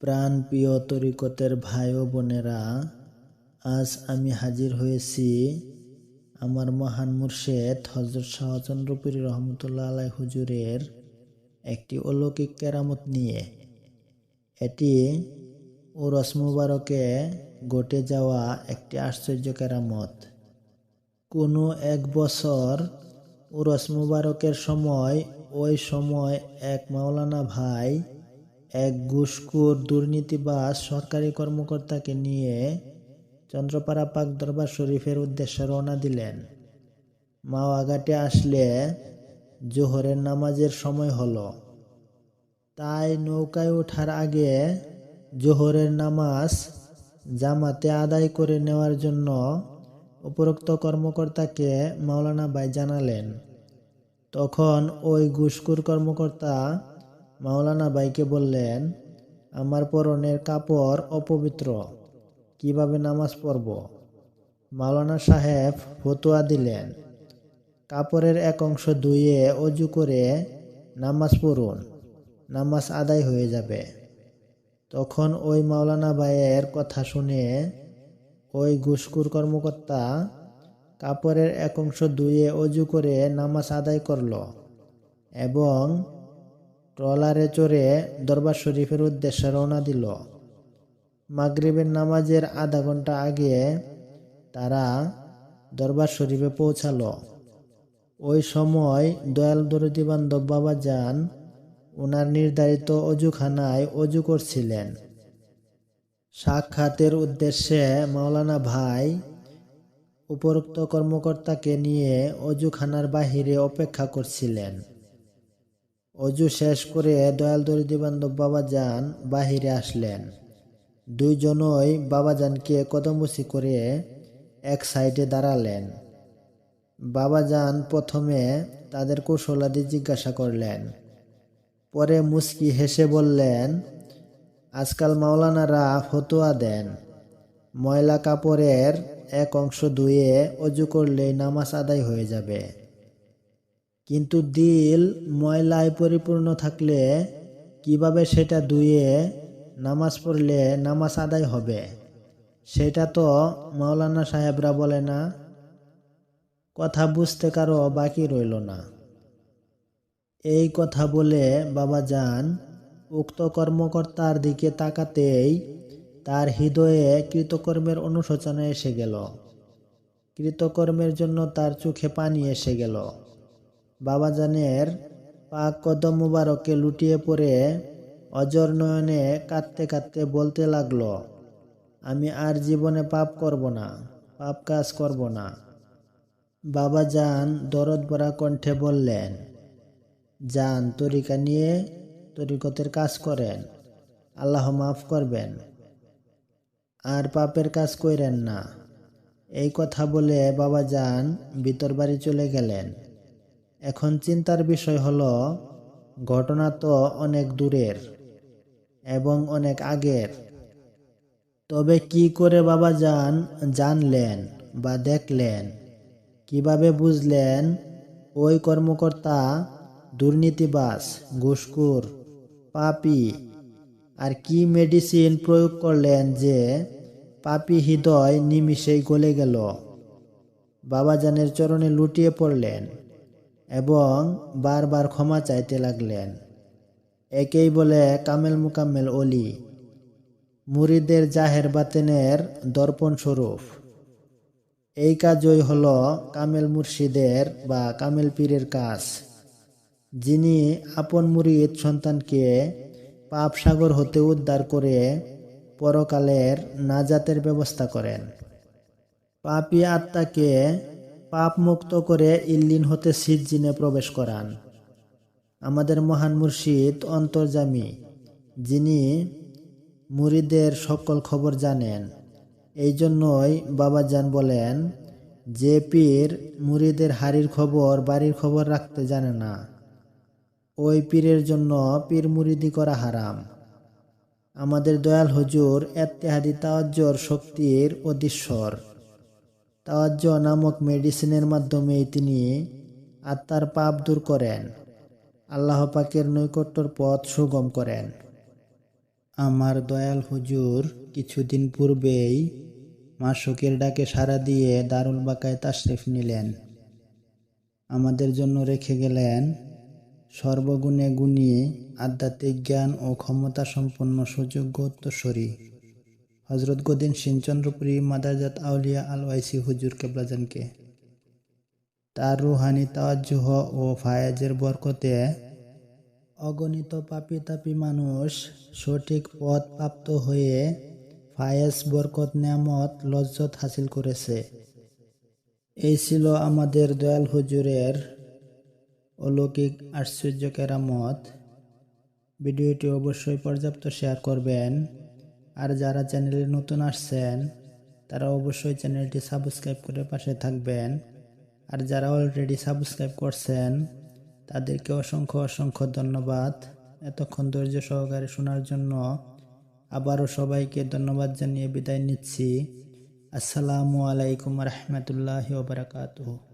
প্রাণপ্রিয় তরিকতের ভাই ও বোনেরা, আজ আমি হাজির হয়েছি আমার মহান মুর্শেদ হজরত শাহচন্দ্রপুরী রহমতুল্লাহ আলাই হুজুরের একটি অলৌকিক কেরামত নিয়ে। এটি উরস মুবারকে ঘটে যাওয়া একটি আশ্চর্য কেরামত। কোনো এক বছর উরস মুবারকের সময়, ওই সময় এক মাওলানা ভাই এক ঘুষখোর দুর্নীতিবাজ সরকারি কর্মকর্তাকে নিয়ে চন্দ্রপাড়া পাক দরবার শরীফের উদ্দেশ্যে রওনা দিলেন। মাওয়াঘাটে আসলে জোহরের নামাজের সময় হলো। তাই নৌকায় ওঠার আগে জোহরের নামাজ জামাতে আদায় করে নেওয়ার জন্য উপরোক্ত কর্মকর্তাকে মাওলানা ভাই জানালেন। তখন ওই ঘুষখোর কর্মকর্তা মাওলানা ভাইকে বললেন, আমার পরনের কাপড় অপবিত্র, কীভাবে নামাজ পড়ব? মাওলানা সাহেব ফতুয়া দিলেন, কাপড়ের এক অংশ ধুয়ে অজু করে নামাজ পড়ুন, নামাজ আদায় হয়ে যাবে। তখন ওই মাওলানা ভাইয়ের কথা শুনে ওই ঘুষখোর কর্মকর্তা কাপড়ের এক অংশ ধুয়ে অজু করে নামাজ আদায় করল এবং ট্রলারে চড়ে দরবার শরীফের উদ্দেশ্যে রওনা দিল। মাগরিবের নামাজের আধা ঘণ্টা আগে তারা দরবার শরীফে পৌঁছালো। ওই সময় দয়াল দরদি বান্ধব বাবা যান ওনার নির্ধারিত অজুখানায় অজু করছিলেন। সাক্ষাতের উদ্দেশ্যে মাওলানা ভাই উপরোক্ত কর্মকর্তাকে নিয়ে অজুখানার বাহিরে অপেক্ষা করছিলেন। অজু শেষ করে দয়াল দরিদি বান্ধব বাবাজান বাহিরে আসলেন। দুইজনই বাবাজানকে কদমবসি করে এক সাইডে দাঁড়ালেন। বাবাজান প্রথমে তাদের কৌশলাদি জিজ্ঞাসা করলেন। পরে মুস্কি হেসে বললেন, আজকাল মাওলানারা ফতোয়া দেন। ময়লা কাপড়ের এক অংশ ধুয়ে অজু করলেই নামাজ আদায় হয়ে যাবে। কিন্তু দিল ময়লায় পরিপূর্ণ থাকলে কীভাবে সেটা ধুয়ে নামাজ পড়লে নামাজ আদায় হবে? সেটা তো মাওলানা সাহেবরা বলে না। কথা বুঝতে কারও বাকি রইল না। এই কথা বলে বাবা যান, উক্ত কর্মকর্তার দিকে তাকাতেই তার হৃদয়ে কৃতকর্মের অনুশোচনা এসে গেল। কৃতকর্মের জন্য তার চোখে পানি এসে গেল। বাবাজানের পাক কদম মুবারকে লুটিয়ে পড়ে অজর নয়নে কাঁদতে কাঁদতে বলতে লাগল, আমি আর জীবনে পাপ করব না, পাপ কাজ করব না। বাবা যান দরদ ভরা কণ্ঠে বললেন যান তরিকা নিয়ে তরিকতের কাজ করেন, আল্লাহ মাফ করবেন। আর পাপের কাজ কইরেন না। এই কথা বলে বাবা যান ভিতর বাড়ি চলে গেলেন। এখন চিন্তার বিষয় হলো, ঘটনা তো অনেক দূরের এবং অনেক আগের। তবে কি করে বাবা যান জানলেন বা দেখলেন, কীভাবে বুঝলেন, ওই কর্মকর্তা দুর্নীতিবাস ঘুষখোর, পাপি, আর কি মেডিসিন প্রয়োগ করলেন যে পাপি হৃদয় নিমিষেই গলে গেল। বাবাজানের চরণে লুটিয়ে পড়লেন। এবং বারবার ক্ষমা চাইতে লাগলেন। একেই বলে কামেল মুকাম্মেল অলি, মুরিদের জাহের বাতেনের দর্পণ স্বরূপ। এই কাজই হল কামেল মুর্শিদের বা কামেল পীরের কাজ। যিনি আপন মুরিদ সন্তানকে পাপ সাগর হতে উদ্ধার করে পরকালের নাজাতের ব্যবস্থা করেন। পাপি আত্মাকে পাপ মুক্ত করে ইল্লিন হতে সিজ্জিনে প্রবেশ করান। আমাদের মহান মুর্শিদ অন্তর্জামী যিনি মুরিদের সকল খবর জানেন। এই জন্যই বাবা বাবাজান বলেন, যে পীর মুরিদের হাড়ির খবর, বাড়ির খবর রাখতে জানে না। ওই পীরের জন্য পীর মুরিদি করা হারাম। আমাদের দয়াল হুজুর এত্তেহাদি তাওয়াজ্জর শক্তির অধীশ্বর। তাওয়াজ্জ নামক মেডিসিনের মাধ্যমে তিনি আত্মার পাপ দূর করেন। আল্লাহ পাকের নৈকট্যর পথ সুগম করেন। আমার দয়াল হুজুর কিছুদিন পূর্বেই মাসুকের ডাকে সাড়া দিয়ে দারুল বাকায় তাশরিফ নিলেন। আমাদের জন্য রেখে গেলেন সর্বগুণে গুণী আধ্যাত্মিক জ্ঞান ও ক্ষমতা সম্পন্ন সুযোগ্য উত্তরস্বরী হজরত গদিন সিনচন্দ্রপুরী মাদারজাত আউলিয়া আল ওয়াইসি হুজুর কেবলাজানকে তার রুহানি তাওয়াজ্জুহ ও ফায়েজের বরকতে অগণিত পাপি তাপি মানুষ সঠিক পথ প্রাপ্ত হয়ে ফায়েজ বরকত নিয়ামত লজ্জত হাসিল করেছে। এই ছিল আমাদের দয়াল হুজুরের অলৌকিক আশ্চর্য কেরামত। ভিডিওটি অবশ্যই পর্যাপ্ত শেয়ার করবেন। আর যারা চ্যানেলে নতুন আসছেন, তারা অবশ্যই চ্যানেলটি সাবস্ক্রাইব করে পাশে থাকবেন। আর যারা অলরেডি সাবস্ক্রাইব করছেন, তাদেরকে অসংখ্য অসংখ্য ধন্যবাদ। এতক্ষণ ধৈর্য সহকারে শোনার জন্য আবারও সবাইকে ধন্যবাদ জানিয়ে বিদায় নিচ্ছি। আসসালামু আলাইকুম রহমতুল্লাহ বারাকাতুহ।